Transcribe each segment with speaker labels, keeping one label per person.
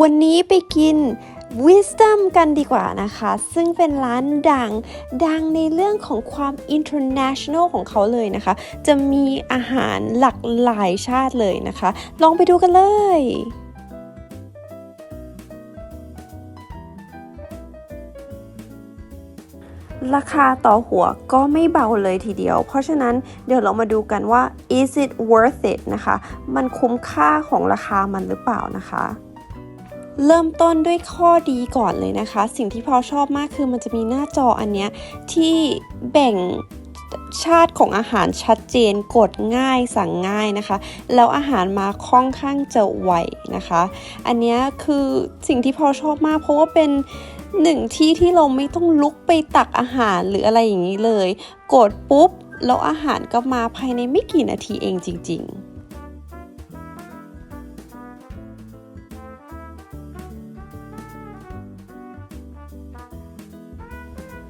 Speaker 1: วันนี้ไปกิน Wisdom กันดีกว่านะคะ ซึ่งเป็นร้านดังดังในเรื่องของความ international ของเขาเลยนะคะ จะมีอาหารหลากหลายชาติเลยนะคะ ลองไปดูกันเลยราคาต่อหัวก็ไม่เบาเลยทีเดียว เพราะฉะนั้นเดี๋ยวเรามาดูกันว่า is it worth it นะคะ มันคุ้มค่าของราคามันหรือเปล่านะคะ เริ่มต้นด้วยข้อดีก่อนเลยนะคะ สิ่งที่พอชอบมากคือมันจะมีหน้าจออันเนี้ยที่แบ่งชาติของอาหารชัดเจนกดง่ายสั่งง่ายนะคะ แล้วอาหารมาค่อนข้างจะไวนะคะ อันนี้คือสิ่งที่พอชอบมาก เพราะว่าเป็นหนึ่งที่ที่เราไม่ต้องลุกไปตักอาหารหรืออะไรอย่างนี้เลย กดปุ๊บ แล้วอาหารก็มาภายในไม่กี่นาทีเองจริง ๆ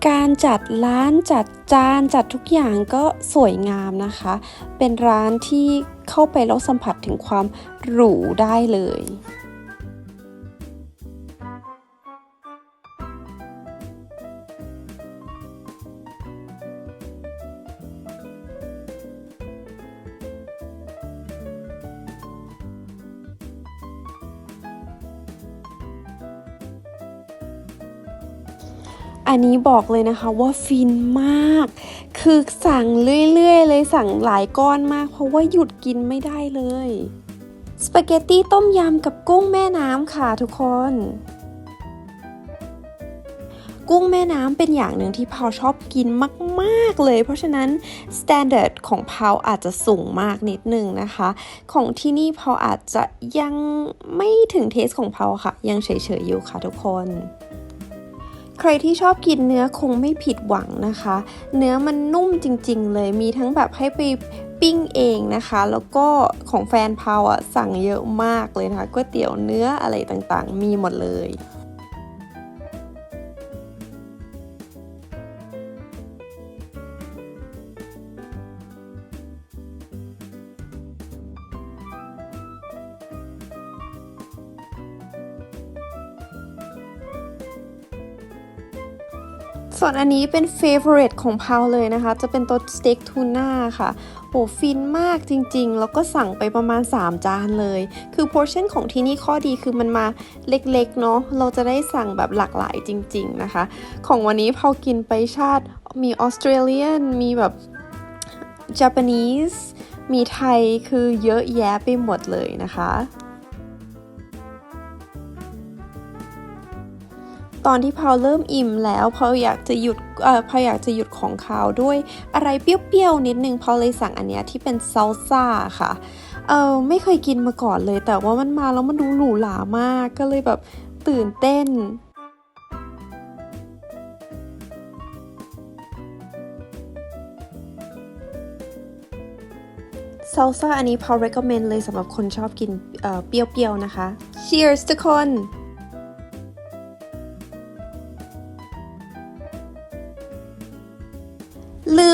Speaker 1: การจัดร้านจัดจานจัดทุกอย่างก็สวยงามนะคะ เป็นร้านที่เข้าไปแล้วสัมผัสถึงความหรูได้เลย อันนี้บอกเลยนะคะว่าฟินมาก คือสั่งเรื่อยๆ เลยสั่งหลายก้อนมาก เพราะว่าหยุดกินไม่ได้เลย สปาเกตตี้ต้มยำกับกุ้งแม่น้ำค่ะทุกคน กุ้งแม่น้ำเป็นอย่างหนึ่งที่พาวชอบกินมากๆเลย เพราะฉะนั้นสแตนดาร์ดของพาวอาจจะสูงมากนิดนึงนะคะ ของที่นี่พาวอาจจะยังไม่ถึงเทสของพาวค่ะ ยังเฉยๆอยู่ค่ะทุกคน ใครที่ชอบกินเนื้อคงไม่ผิดหวังนะคะ เนื้อมันนุ่มจริงๆ เลยมีทั้งแบบให้ไปปิ้งเองนะคะ แล้วก็ของแฟนพาวอะสั่งเยอะมากเลยนะคะก๋วยเตี๋ยวเนื้ออะไรต่างๆ มีหมดเลย ส่วนอันนี้เป็น favorite ของพาวเลยนะคะ จะเป็นตัวสเต็กทูน่าค่ะโหฟินมากจริงๆ แล้วก็สั่งไปประมาณ 3 จานเลย คือ portion ของที่นี่ข้อดีคือมันมาเล็กๆ เนาะ เราจะได้สั่งแบบหลากหลายจริง ๆ นะคะ ของวันนี้พาวกินไปชาติมีออสเตรเลียน มีแบบ Japanese มีไทย คือเยอะแยะไปหมดเลยนะคะ ตอนที่พาวเริ่มอิ่มแล้วพาวอยากจะหยุดเอ่อพาวอยากจะหยุดของคาวด้วยอะไรเปรี้ยวๆนิดนึงพาวเลยสั่งอันเนี้ยที่เป็นซ a ลซ่าค่ะเออไม่เคยกินมาก่อนเลย แต่ว่ามันมาแล้วมันดูหรูหรามากก็เลยแบบตื่นเต้นซ a ลซ่าอันนี้พาว recommend เลยสำหรับคนชอบกินเอ่อเปรี้ยวๆนะคะ Cheers ทุกคน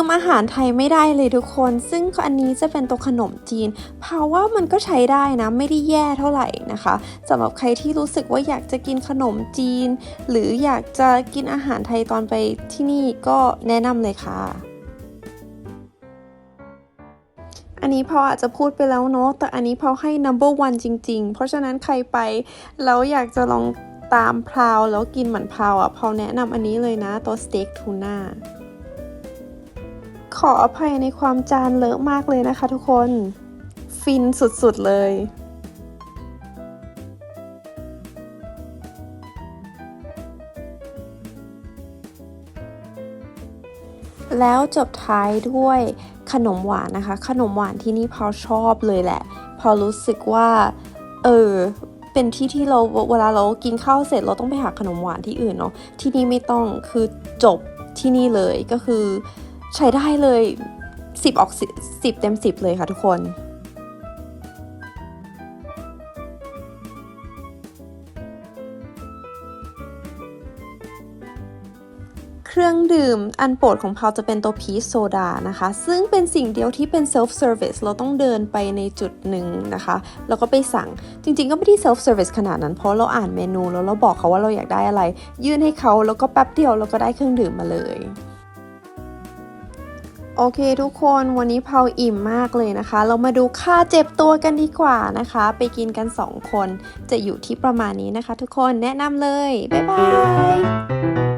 Speaker 1: มอาหารไทยไม่ได้เลยทุกคน ซึ่งอันนี้จะเป็นตัวขนมจีนเพราะว่ามันก็ใช้ได้นะ ไม่ได้แย่เท่าไหร่นะคะสำหรับใครที่รู้สึกว่าอยากจะกินขนมจีน หรืออยากจะกินอาหารไทยตอนไปที่นี่ก็แนะนำเลยค่ะอันนี้พออาจจะพูดไปแล้วเนาะแต่อันนี้พอให้ number one จริง ๆ เพราะฉะนั้นใครไปแล้วอยากจะลองตามพราวแล้วกินเหมือนพราวอะพอแนะนำอันนี้เลยนะตัวสเต็กทูน่า ขออภัยในความจานเลอะมากเลยนะคะทุกคน ฟินสุดๆเลยแล้วจบท้ายด้วยขนมหวานนะคะ ขนมหวานที่นี่พอชอบเลยแหละ พอรู้สึกว่า เออ เป็นที่ที่เราเวลาเรากินข้าวเสร็จเราต้องไปหาขนมหวานที่อื่นเนาะที่นี่ไม่ต้องคือจบที่นี่เลยก็คือ ใช้ได้เลย 10 ออก 10 เต็ม 10 เลยค่ะทุกคนเครื่องดื่มอันโปรดของเพาจะเป็นตัวพีชโซดานะคะ ซึ่งเป็นสิ่งเดียวที่เป็น self service เราต้องเดินไปในจุดหนึ่งนะคะ แล้วก็ไปสั่งจริงๆ ก็ไม่ได้ self service ขนาดนั้น เพราะเราอ่านเมนูแล้วเราบอกเขาว่าเราอยากได้อะไร ยื่นให้เขาแล้วก็แป๊บเดียวเราก็ได้เครื่องดื่มมาเลย โอเคทุกคนวันนี้เพาอิ่มมากเลยนะคะ เรามาดูค่าเจ็บตัวกันดีกว่านะคะ ไปกินกัน 2 คนจะอยู่ที่ประมาณนี้นะคะ ทุกคนแนะนำเลย บ๊ายบาย